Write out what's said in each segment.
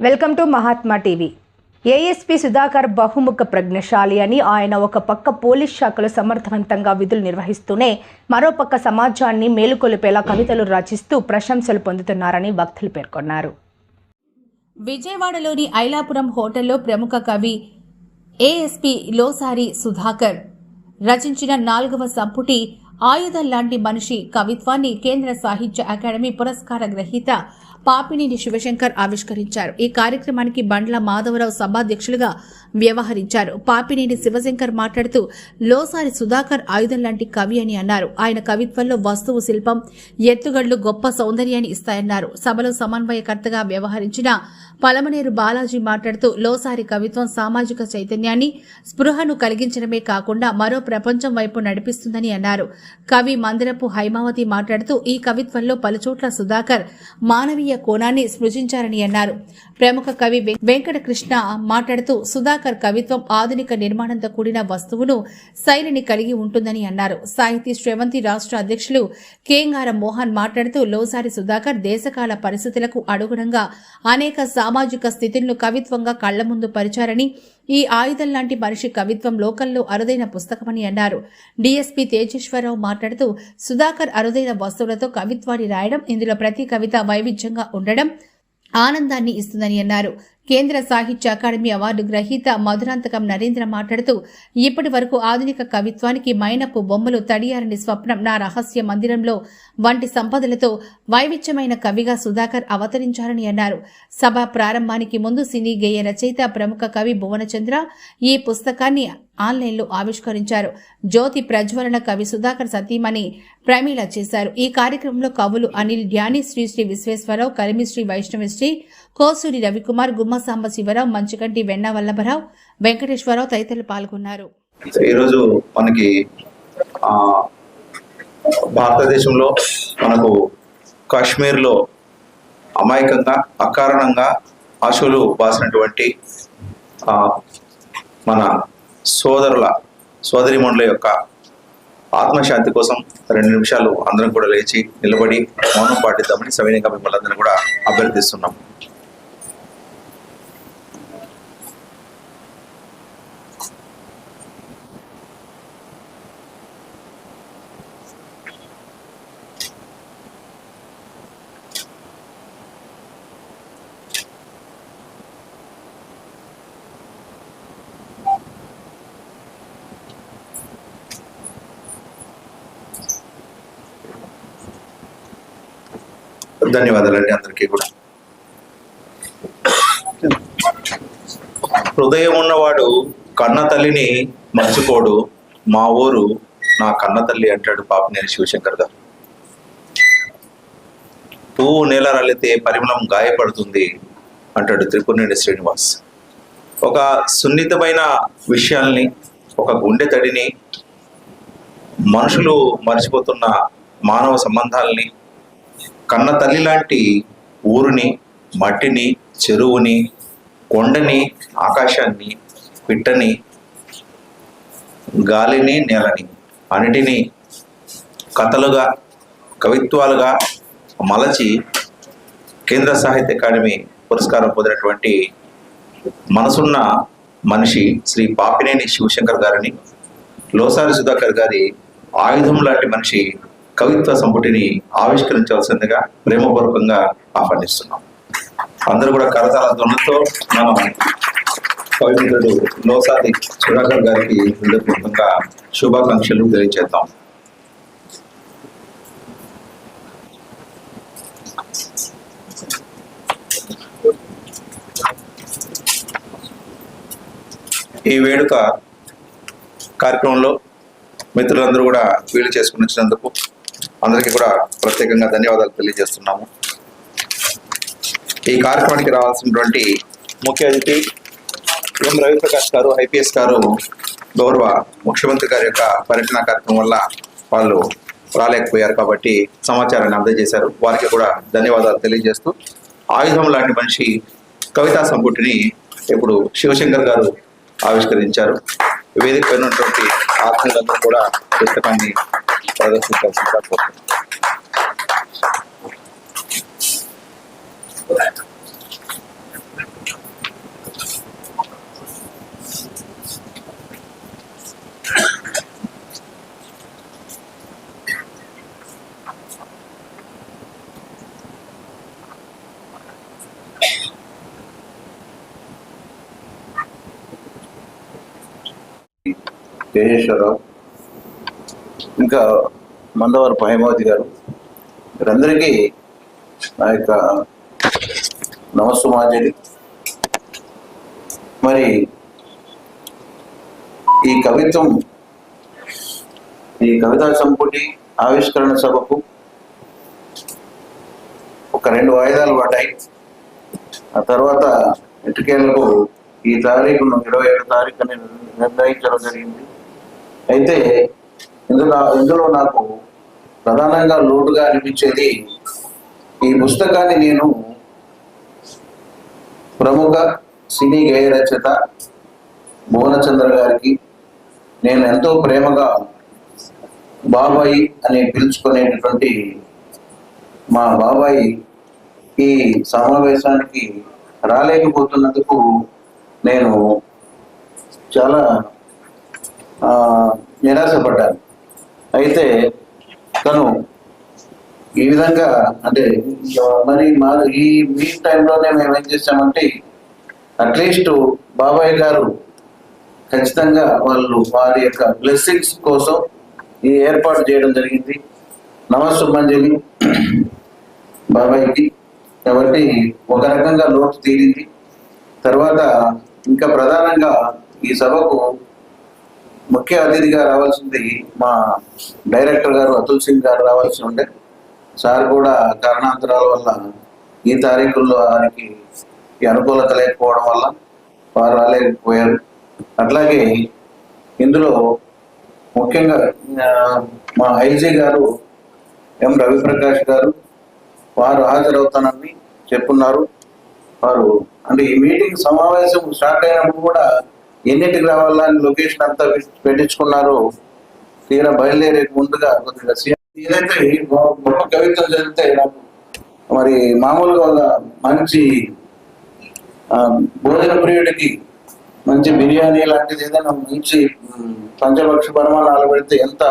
Welcome to Mahatma TV. ASP Sudhakar బహుముఖ ప్రజ్ఞశాలి అని ఆయన ఒక పక్క పోలీస్ శాఖలో సమర్థవంతంగా విధులు నిర్వహిస్తూనే మరోపక్క సమాజాన్ని మేలుకొలిపేలా కవితలు రచిస్తూ ప్రశంసలు పొందుతున్నారని వక్తలు పేర్కొన్నారు. విజయవాడలోని ఐలాపురం హోటల్లో ప్రముఖ కవి ఏఎస్పి లోసారి సుధాకర్ రచించిన నాలుగవ సంపుటి ఆయుధం లాంటి మనిషి కవిత్వాన్ని కేంద్ర సాహిత్య అకాడమీ పురస్కార గ్రహీత పాపినేని శివశంకర్ ఆవిష్కరించారు. ఈ కార్యక్రమానికి బండ్ల మాధవరావు సభాధ్యక్షులుగా వ్యవహరించారు. పాపినేని శివశంకర్ మాట్లాడుతూ లోసారి సుధాకర్ ఆయుధం లాంటి కవి అని అన్నారు. ఆయన కవిత్వంలో వస్తువు శిల్పం ఎత్తుగడ్లు గొప్ప సౌందర్యాన్ని ఇస్తాయన్నారు. సభలో సమన్వయకర్తగా వ్యవహరించిన పలమనేరు బాలాజీ మాట్లాడుతూ లోసారి కవిత్వం సామాజిక చైతన్యాన్ని స్పృహను కలిగించడమే కాకుండా మరో ప్రపంచం వైపు నడిపిస్తుందని అన్నారు. కవి మందిరపు హైమావతి మాట్లాడుతూ ఈ కవిత్వంలో పలుచోట్ల సుధాకర్ మానవీయ కోణాన్ని సృజించారని అన్నారు. ప్రముఖ కవి వెంకటకృష్ణ మాట్లాడుతూ సుధాకర్ కవిత్వం ఆధునిక నిర్మాణంతో కూడిన వస్తువును శైలిని కలిగి ఉంటుందని అన్నారు. సాహితీ శ్రవంతి రాష్ట్ర అధ్యక్షులు కేంగార మోహన్ మాట్లాడుతూ లోసారి సుధాకర్ దేశకాల పరిస్థితులకు అనుగుణంగా అనేక సామాజిక స్థితులను కవిత్వంగా కళ్ళ ముందు పరిచారని ఈ ఆయుధం లాంటి మనిషి కవిత్వం లోకల్లో అరుదైన పుస్తకమని అన్నారు. డిఎస్పీ తేజేశ్వరరావు మాట్లాడుతూ సుధాకర్ అరుదైన వస్తువులతో కవిత్వాన్ని రాయడం ఇందులో ప్రతి కవిత వైవిధ్యంగా ఉండడం ఆనందాన్ని ఇస్తుందని అన్నారు. కేంద్ర సాహిత్య అకాడమీ అవార్డు గ్రహీత మధురాంతకం నరేంద్ర మాట్లాడుతూ ఇప్పటి వరకు ఆధునిక కవిత్వానికి మైనపు బొమ్మలు తడియారని స్వప్నం నా రహస్య మందిరంలో వంటి సంపదలతో వైవిధ్యమైన కవిగా సుధాకర్ అవతరించారని అన్నారు. సభ ప్రారంభానికి ముందు సినీ గేయ రచయిత ప్రముఖ కవి భువనచంద్ర ఈ పుస్తకాన్ని ఆన్లైన్లో ఆవిష్కరించారు. జ్యోతి ప్రజ్వలన కవి సుధాకర్ సతీమణి ప్రమీల చేశారు. ఈ కార్యక్రమంలో కవులు అనిల్ డ్యాని శ్రీ శ్రీ విశ్వేశ్వరరావు కలిమిశ్రీ వైష్ణవశ్రీ కోసూరి రవికుమార్ గుమ్మ సాంబ శివరావు మంచుకంటి వెన్న వల్లభరావు వెంకటేశ్వరరావు తదితరులు పాల్గొన్నారు. ఈరోజు మనకి భారతదేశంలో మనకు కాశ్మీర్లో అమాయకంగా అకారణంగా ఆశువులు బాసినటువంటి మన సోదరుల సోదరిమణుల యొక్క ఆత్మశాంతి కోసం రెండు నిమిషాలు అందరం కూడా లేచి నిలబడి మౌనం పాటిద్దామని సవినీయంగా మిమ్మల్ని అందరం కూడా అభ్యర్థిస్తున్నాం. ధన్యవాదాలండి అందరికీ కూడా. హృదయం ఉన్నవాడు కన్న తల్లిని మర్చిపోడు. మా ఊరు నా కన్న తల్లి అంటాడు పాపనేని శివశంకర్ గారు. పువ్వు నేల రల్లితే పరిమళం గాయపడుతుంది అంటాడు త్రిపుణేని శ్రీనివాస్. ఒక సున్నితమైన విషయాల్ని ఒక గుండె తడిని మనుషులు మర్చిపోతున్న మానవ సంబంధాలని కన్న తల్లి లాంటి ఊరిని మట్టిని చెరువుని కొండని ఆకాశాన్ని పిట్టని గాలిని నేలని అన్నిటినీ కథలుగా కవిత్వాలుగా మలచి కేంద్ర సాహిత్య అకాడమీ పురస్కారం పొందినటువంటి మనసున్న మనిషి శ్రీ పాపినేని శివశంకర్ గారిని లోసారి సుధాకర్ గారి ఆయుధం లాంటి మనిషి కవిత్వ సంపుటిని ఆవిష్కరించవలసిందిగా ప్రేమపూర్వకంగా ఆహ్వానిస్తున్నాం. అందరూ కూడా కరతాల ధ్వనులతో మనం కవిమిత్రుడు లోసాది సుధాకర్ గారికి హృదయపూర్వకంగా శుభాకాంక్షలు తెలియజేద్దాం ఈ వేడుక కార్యక్రమంలో మిత్రులందరూ కూడా వీలు చేసుకుని వచ్చినందుకు అందరికీ కూడా ప్రత్యేకంగా ధన్యవాదాలు తెలియజేస్తున్నాము. ఈ కార్యక్రమానికి రావాల్సినటువంటి ముఖ్య అతిథి ఎం రవిప్రకాష్ గారు ఐపీఎస్ గారు గౌరవ ముఖ్యమంత్రి గారి యొక్క పర్యటన కార్యక్రమం వల్ల వాళ్ళు రాలేకపోయారు కాబట్టి సమాచారాన్ని అందజేశారు. వారికి కూడా ధన్యవాదాలు తెలియజేస్తూ ఆయుధం లాంటి మనిషి కవితా సంపుటిని ఇప్పుడు శివశంకర్ గారు ఆవిష్కరించారు. వేదిక పైన ఉన్నటువంటి ఆత్మీయులందరూ కూడా పుస్తకాన్ని para a sentença da Copa. Tem restaurante ఇంకా మందవరపు హైమావతి గారు వీరందరికీ నా యొక్క నమస్సుమాంజలి మరి ఈ కవిత్వం ఈ కవితా సంపుటి ఆవిష్కరణ సభకు ఒక రెండు వాయిదాలు పడ్డాయి. ఆ తర్వాత ఎటుకేలకు ఈ తారీఖును ఇరవై ఏడు తారీఖుని నిర్ణయించడం జరిగింది. అయితే ఇందులో ఇందులో నాకు ప్రధానంగా లోటుగా అనిపించేది ఈ పుస్తకాన్ని నేను ప్రముఖ సినీ గేయ రచయిత భువనచంద్ర గారికి నేను ఎంతో ప్రేమగా బాబాయి అని పిలుచుకునేటటువంటి మా బాబాయి ఈ సమావేశానికి రాలేకపోతున్నందుకు నేను చాలా నిరాశపడ్డాను. అయితే తను ఈ విధంగా అంటే మరి మా ఈ మీ టైంలోనే మేము ఏం చేసామంటే అట్లీస్ట్ బాబాయ్ గారు ఖచ్చితంగా వాళ్ళు వారి యొక్క బ్లెస్సింగ్స్ కోసం ఈ ఏర్పాటు చేయడం జరిగింది. నమస్సుమంజలి బాబాయ్కి. కాబట్టి ఒక రకంగా లోటు తీరింది. తర్వాత ఇంకా ప్రధానంగా ఈ సభకు ముఖ్య అతిథిగా రావాల్సింది మా డైరెక్టర్ గారు అతుల్ సింగ్ గారు రావాల్సి ఉండే. సార్ కూడా కారణాంతరాల వల్ల ఈ తారీఖుల్లో వారికి ఈ అనుకూలత లేకపోవడం వల్ల వారు రాలేకపోయారు. అట్లాగే ఇందులో ముఖ్యంగా మా ఐజీ గారు ఎం రవిప్రకాష్ గారు వారు హాజరవుతానని చెప్పున్నారు. వారు అంటే ఈ మీటింగ్ సమావేశం స్టార్ట్ అయినప్పుడు కూడా ఎన్నింటికి రావాలా అని లొకేషన్ అంతా పెట్టించుకున్నారు తీరా బయలుదేరే ముందుగా కొద్దిగా ఏదైతే గొప్ప కవిత్వం చదివితే మరి మామూలుగా మంచి భోజన ప్రియుడికి మంచి బిర్యానీ లాంటిది ఏదైనా మంచి పంచభక్ష పరిమాణాలు పెడితే ఎంత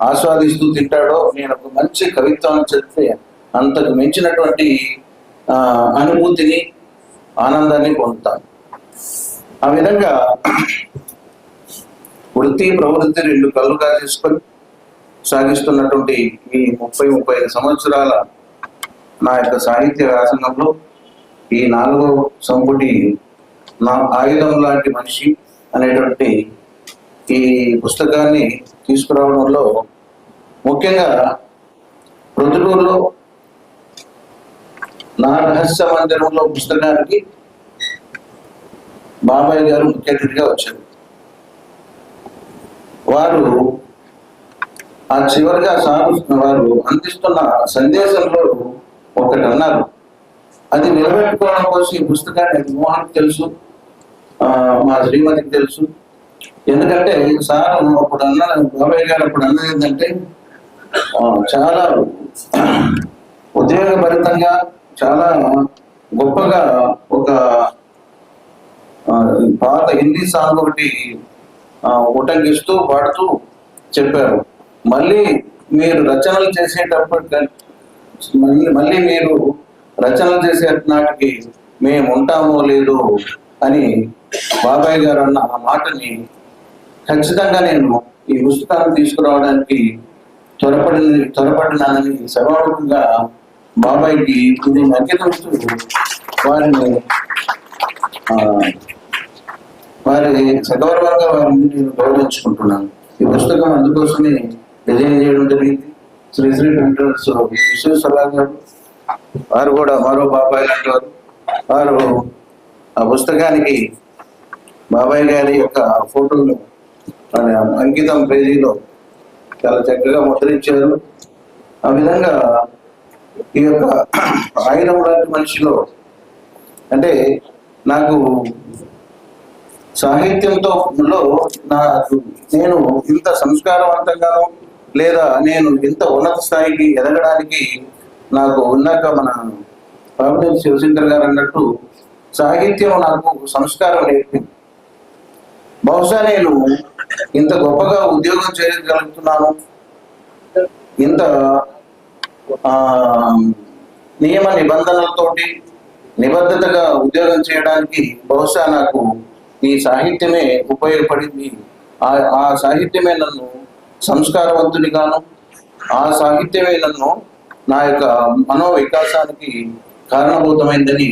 ఆస్వాదిస్తూ తింటాడో నేను ఒక మంచి కవిత్వాన్ని చదివితే అంతకు మించినటువంటి అనుభూతిని ఆనందాన్ని పొందుతాను. ఆ విధంగా వృత్తి ప్రవృత్తి రెండు కళ్ళుగా చేసుకొని సాగిస్తున్నటువంటి ఈ ముప్పై ముప్పై ఐదు సంవత్సరాల నా యొక్క సాహిత్య వ్యాసంగంలో ఈ నాలుగో సంపుటి నా ఆయుధం లాంటి మనిషి అనేటువంటి ఈ పుస్తకాన్ని తీసుకురావడంలో ముఖ్యంగా ప్రొద్దుటూరులో నా రహస్య మందిరంలో పుస్తకానికి బాబాయ్ గారు ముఖ్య అతిథిగా వచ్చారు. వారు ఆ చివరిగా సాగుతున్న వారు అందిస్తున్న సందేశంలో ఒకటి అన్నారు. అది నిలబెట్టుకోవడం కోసం ఈ పుస్తకాన్ని మోహన్ తెలుసు మా శ్రీమతికి తెలుసు. ఎందుకంటే సార్ అప్పుడు అన్న బాబాయ్ గారు అప్పుడు అన్నది ఏంటంటే చాలా ఉద్యోగభరితంగా చాలా గొప్పగా ఒక పాత హిందీ సాంగ్ ఒకటి ఉటంకిస్తూ పాడుతూ చెప్పారు. మళ్ళీ మీరు రచనలు చేసేటప్పుడు మళ్ళీ మళ్ళీ మీరు రచనలు చేసే నాటికి మేము ఉంటామో లేదో అని బాబాయ్ గారు అన్న ఆ మాటని ఖచ్చితంగా నేను ఈ పుస్తకాన్ని తీసుకురావడానికి త్వరపడి త్వరపడినానని సభాముఖంగా బాబాయ్కి ఇది అంకితం వారిని ఆ, వారి సగౌరవంగా వారిని నేను గౌరవించుకుంటున్నాను ఈ పుస్తకం అందుకోసమే డిజైన్ చేయడం జరిగింది. శ్రీ శ్రీ పెంటర్స్ విశ్వేశ్వరరావు గారు వారు కూడా మరో బాబాయ్ లాంటి వారు. వారు ఆ పుస్తకానికి బాబాయ్ గారి యొక్క ఫోటోలు మన అంకితం పేజీలో చాలా చక్కగా ముద్రించారు. ఆ విధంగా ఈ యొక్క ఆయన లాంటి మనిషిలో అంటే నాకు సాహిత్యంతో లో నా నేను ఇంత సంస్కారవంతంగాను లేదా నేను ఇంత ఉన్నత స్థాయికి ఎదగడానికి నాకు ఉన్నాక మన ప్రభుత్వ శివశంకర్ గారు అన్నట్టు సాహిత్యం నాకు సంస్కారం నేర్పింది. బహుశా నేను ఇంత గొప్పగా ఉద్యోగం చేయగలుగుతున్నాను. ఇంత నియమ నిబంధనలతోటి నిబద్ధతగా ఉద్యోగం చేయడానికి బహుశా నాకు ఈ సాహిత్యమే ఉపయోగపడింది. ఆ ఆ సాహిత్యమే నన్ను సంస్కారవంతునిగాను ఆ సాహిత్యమే నన్ను నా యొక్క మనో వికాసానికి కారణభూతమైందని